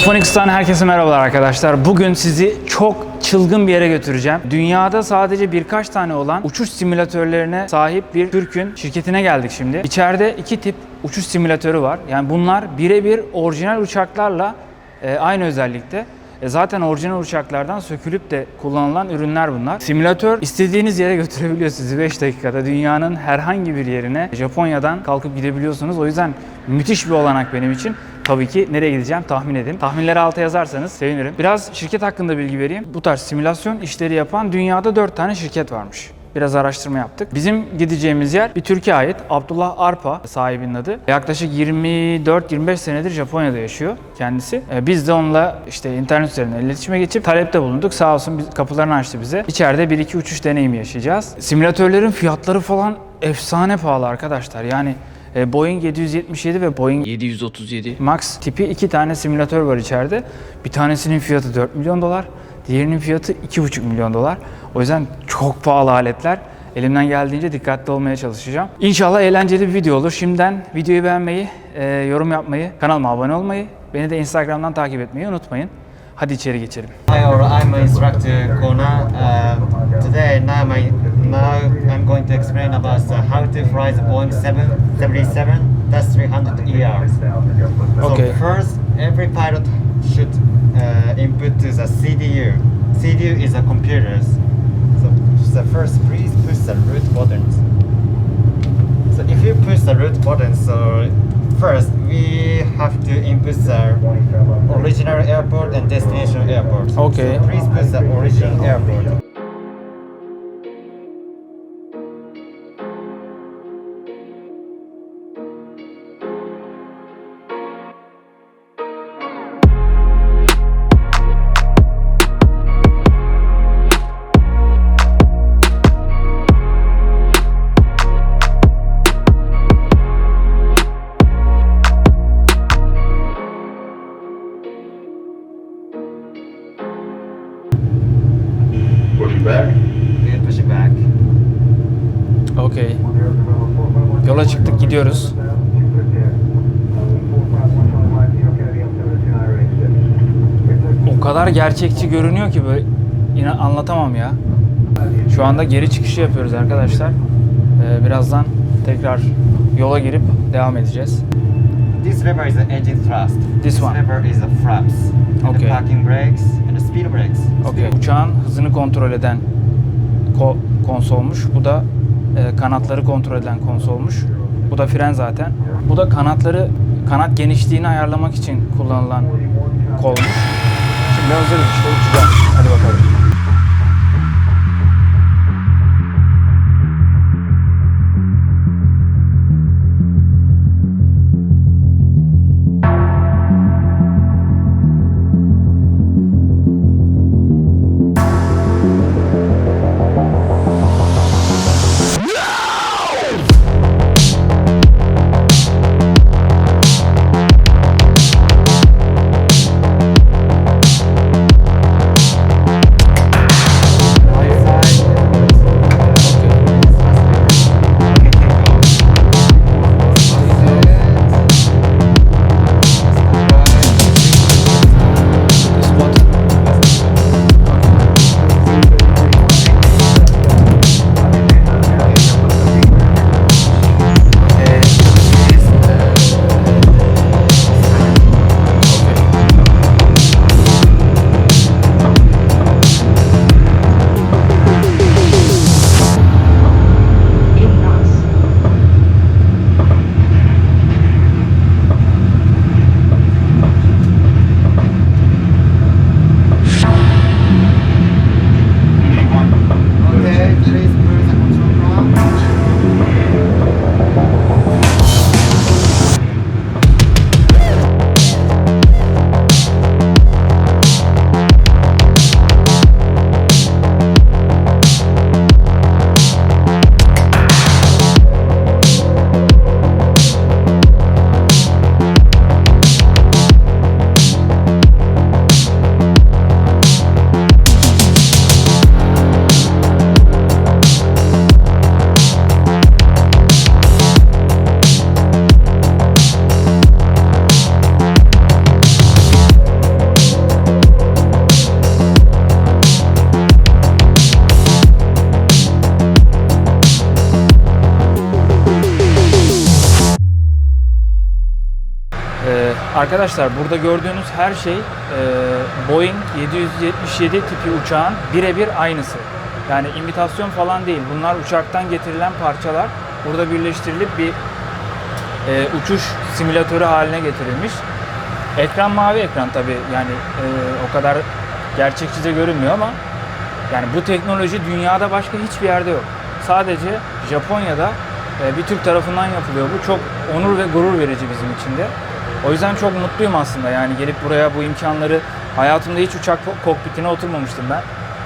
Japonix'tan herkese merhabalar arkadaşlar. Bugün sizi çok çılgın bir yere götüreceğim. Dünyada sadece birkaç tane olan uçuş simülatörlerine sahip bir Türk'ün şirketine geldik şimdi. İçeride iki tip uçuş simülatörü var. Yani bunlar birebir orijinal uçaklarla e, aynı özellikte. E, zaten orijinal uçaklardan sökülüp de kullanılan ürünler bunlar. Simülatör istediğiniz yere götürebiliyor sizi 5 dakikada. Dünyanın herhangi bir yerine Japonya'dan kalkıp gidebiliyorsunuz. O yüzden müthiş bir olanak benim için. Tabii ki nereye gideceğim tahmin edin. Tahminleri alta yazarsanız sevinirim. Biraz şirket hakkında bilgi vereyim. Bu tarz simülasyon işleri yapan dünyada 4 tane şirket varmış. Biraz araştırma yaptık. Bizim gideceğimiz yer bir Türkiye ait. Abdullah Arpa sahibinin adı. Yaklaşık 24-25 senedir Japonya'da yaşıyor kendisi. Ee, Biz de onunla işte internet üzerinden iletişime geçip talepte bulunduk. Sağ olsun kapılarını açtı bize. İçeride 1-2 uçuş deneyimi yaşayacağız. Simülatörlerin fiyatları falan efsane pahalı arkadaşlar. Yani e, Boeing 777 ve Boeing 737 Max tipi iki tane simülatör var içeride. Bir tanesinin fiyatı 4 milyon dolar, diğerinin fiyatı 2,5 milyon dolar. O yüzden çok pahalı aletler. Elimden geldiğince dikkatli olmaya çalışacağım. İnşallah eğlenceli bir video olur. Şimdiden videoyu beğenmeyi, e, yorum yapmayı, kanalıma abone olmayı, beni de Instagram'dan takip etmeyi unutmayın. Hadi içeri geçelim. Hi. I'm instructor Kona. Uh, today, now, my, now I'm going to explain about uh, how to fly the Boeing 777 that's 300 ER. So Okay. first, every pilot should uh, input to the CDU. CDU is a computer. So the first, please push the root buttons. So if you push the root button, so first we have to input the original airport and destination airport. Okay. So please push the original airport. Back. We'll push it back. Okey. Yola çıktık gidiyoruz. O kadar gerçekçi görünüyor ki böyle inan anlatamam ya. Şu anda geri çıkışı yapıyoruz arkadaşlar. Ee, birazdan tekrar yola girip devam edeceğiz. This lever is the engine thrust. This one. lever is the flaps. And Okay. the parking brakes and the speed brakes. Okey. Uçağın hızını kontrol eden ko- konsolmuş. Bu da e, kanatları kontrol eden konsolmuş. Bu da fren zaten. Bu da kanatları kanat genişliğini ayarlamak için kullanılan kolmuş. Şimdi hazırız işte uçacağız. Hadi bakalım. Arkadaşlar burada gördüğünüz her şey e, Boeing 777 tipi uçağın birebir aynısı. Yani imitasyon falan değil. Bunlar uçaktan getirilen parçalar burada birleştirilip bir e, uçuş simülatörü haline getirilmiş. Ekran mavi ekran tabi yani e, o kadar gerçekçice görünmüyor ama yani bu teknoloji dünyada başka hiçbir yerde yok. Sadece Japonya'da e, bir Türk tarafından yapılıyor. Bu çok onur ve gurur verici bizim için de. O yüzden çok mutluyum aslında yani gelip buraya bu imkanları hayatımda hiç uçak ko- kokpitine oturmamıştım ben.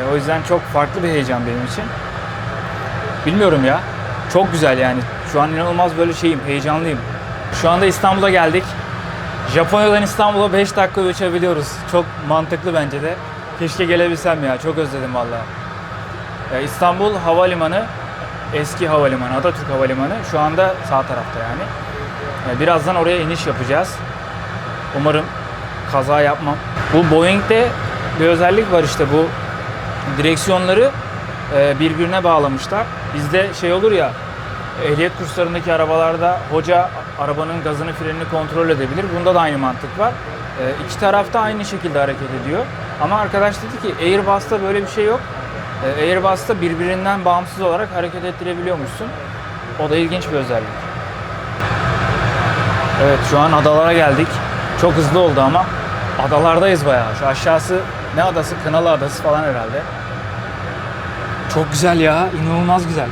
E, o yüzden çok farklı bir heyecan benim için. Bilmiyorum ya. Çok güzel yani. Şu an inanılmaz böyle şeyim, heyecanlıyım. Şu anda İstanbul'a geldik. Japonya'dan İstanbul'a 5 dakika uçabiliyoruz. Çok mantıklı bence de. Keşke gelebilsem ya. Çok özledim vallahi. Ya İstanbul Havalimanı, eski havalimanı, Atatürk Havalimanı. Şu anda sağ tarafta yani. Ya Birazdan oraya iniş yapacağız. Umarım kaza yapmam. Bu Boeing'de bir özellik var işte bu direksiyonları e, birbirine bağlamışlar. Bizde şey olur ya ehliyet kurslarındaki arabalarda hoca arabanın gazını frenini kontrol edebilir. Bunda da aynı mantık var. E, iki tarafta aynı şekilde hareket ediyor. Ama arkadaş dedi ki Airbus'ta böyle bir şey yok. E, Airbus'ta birbirinden bağımsız olarak hareket ettirebiliyormuşsun. O da ilginç bir özellik. Evet şu an adalara geldik. Çok hızlı oldu ama adalardayız bayağı. Şu aşağısı ne adası? Kınalı Adası falan herhalde. Çok güzel ya. inanılmaz güzel.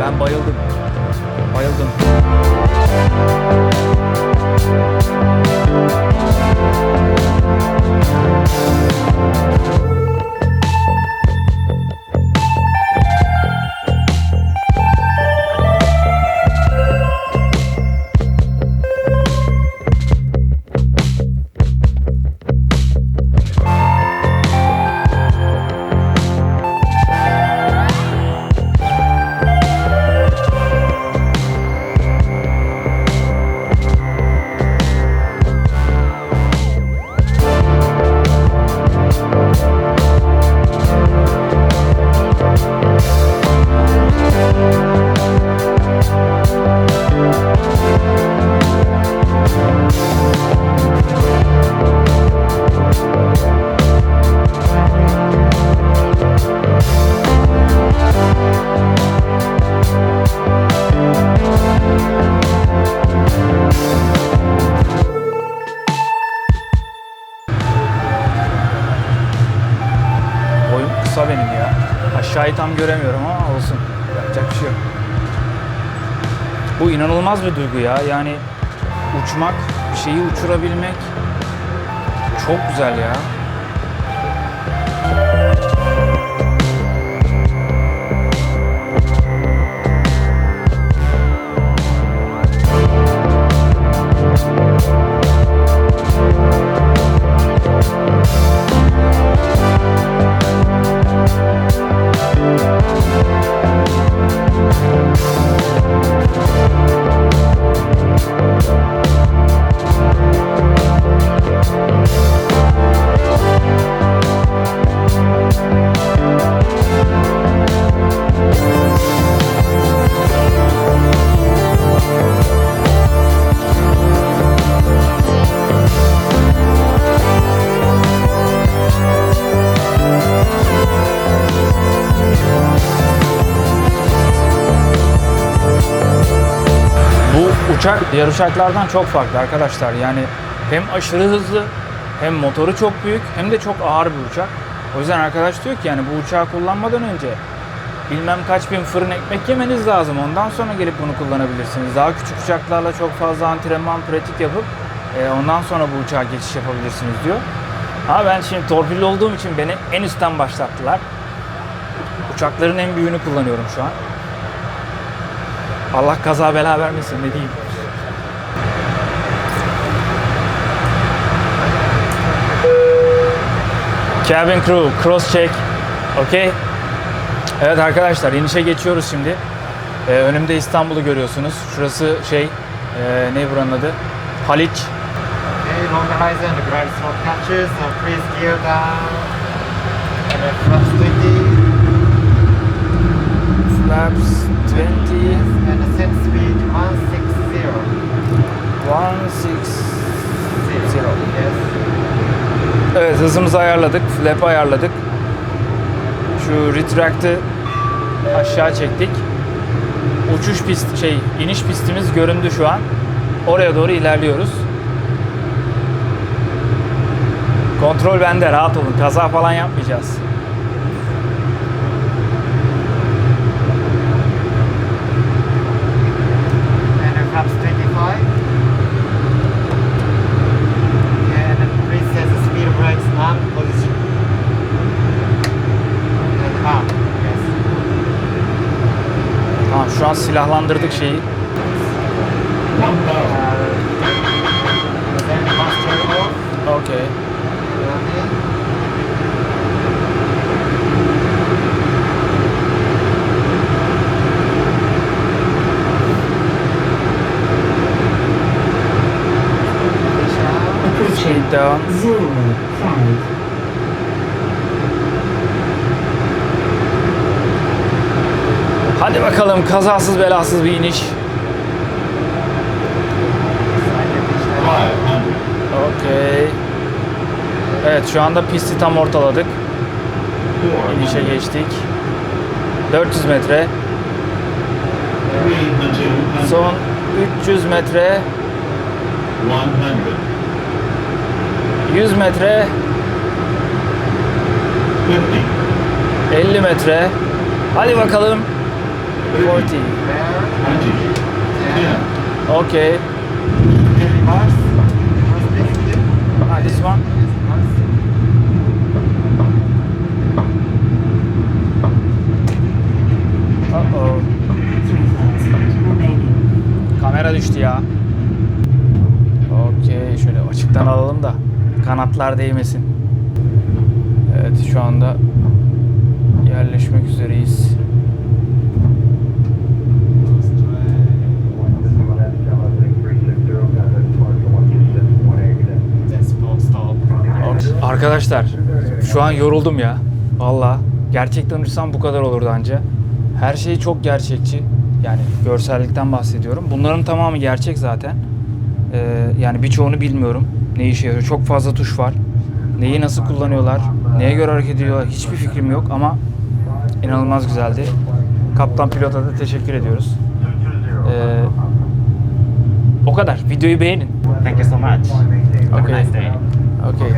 Ben bayıldım. Bayıldım. Boyum göremiyorum ama olsun. Yapacak bir şey yok. Bu inanılmaz bir duygu ya. Yani uçmak, bir şeyi uçurabilmek çok güzel ya. Uçaklardan çok farklı arkadaşlar. Yani hem aşırı hızlı hem motoru çok büyük hem de çok ağır bir uçak. O yüzden arkadaş diyor ki yani bu uçağı kullanmadan önce bilmem kaç bin fırın ekmek yemeniz lazım. Ondan sonra gelip bunu kullanabilirsiniz. Daha küçük uçaklarla çok fazla antrenman, pratik yapıp e, ondan sonra bu uçağa geçiş yapabilirsiniz diyor. Ama ben şimdi torpilli olduğum için beni en üstten başlattılar. Uçakların en büyüğünü kullanıyorum şu an. Allah kaza bela vermesin ne diyeyim. Cabin crew, cross check. Okay. Evet arkadaşlar inişe geçiyoruz şimdi. Ee, önümde İstanbul'u görüyorsunuz. Şurası şey, ee, ne buranın adı? Haliç. Okay, long horizon, the ground not catches, so please gear down. And then flaps 20. Flaps 20, And ascent speed 160. 160. Yes. Evet hızımızı ayarladık, flap'ı ayarladık. Şu retract'ı aşağı çektik. Uçuş pist şey iniş pistimiz göründü şu an. Oraya doğru ilerliyoruz. Kontrol bende rahat olun. Kaza falan yapmayacağız. And then flaps 25. And then please set the speed brakes on position. And up. Yes. Tamam şu an silahlandırdık şeyi. Uh, then master off. Okey. Landing. Shade down. Bakalım kazasız belasız bir iniş. Okey. Evet şu anda pisti tam ortaladık. İnişe geçtik. 400 metre. Son 300 metre. 100 metre. 50 metre. Hadi bakalım. 40. There. Okey. Reverse. Reverse basically. Ah, this one. Thousand remaining. Kamera düştü ya. Okey şöyle açıktan alalım da kanatlar değmesin. Evet şu anda yerleşmek üzereyiz. Then spot stop. Ok- Arkadaşlar şu an yoruldum ya. Valla gerçekten uçsam bu kadar olurdu anca. Her şey çok gerçekçi. Yani görsellikten bahsediyorum. Bunların tamamı gerçek zaten. Ee, yani birçoğunu bilmiyorum. Ne işe yarıyor. Çok fazla tuş var. Neyi nasıl kullanıyorlar, neye göre hareket ediyorlar hiçbir fikrim yok ama inanılmaz güzeldi. Kaptan pilota da teşekkür ediyoruz. Ee, o kadar. Videoyu beğenin. Thank you so much. Okay. Okey.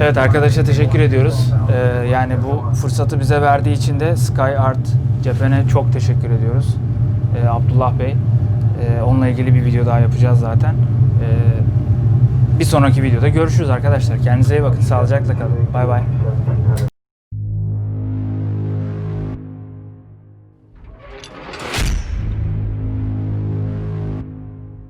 Evet arkadaşa teşekkür ediyoruz. Ee, yani bu fırsatı bize verdiği için de Sky Art Japan'e çok teşekkür ediyoruz. Ee, Abdullah Bey. Ee, onunla ilgili bir video daha yapacağız zaten. Ee, bir sonraki videoda görüşürüz arkadaşlar. Kendinize iyi bakın. Sağlıcakla kalın. Bay bay.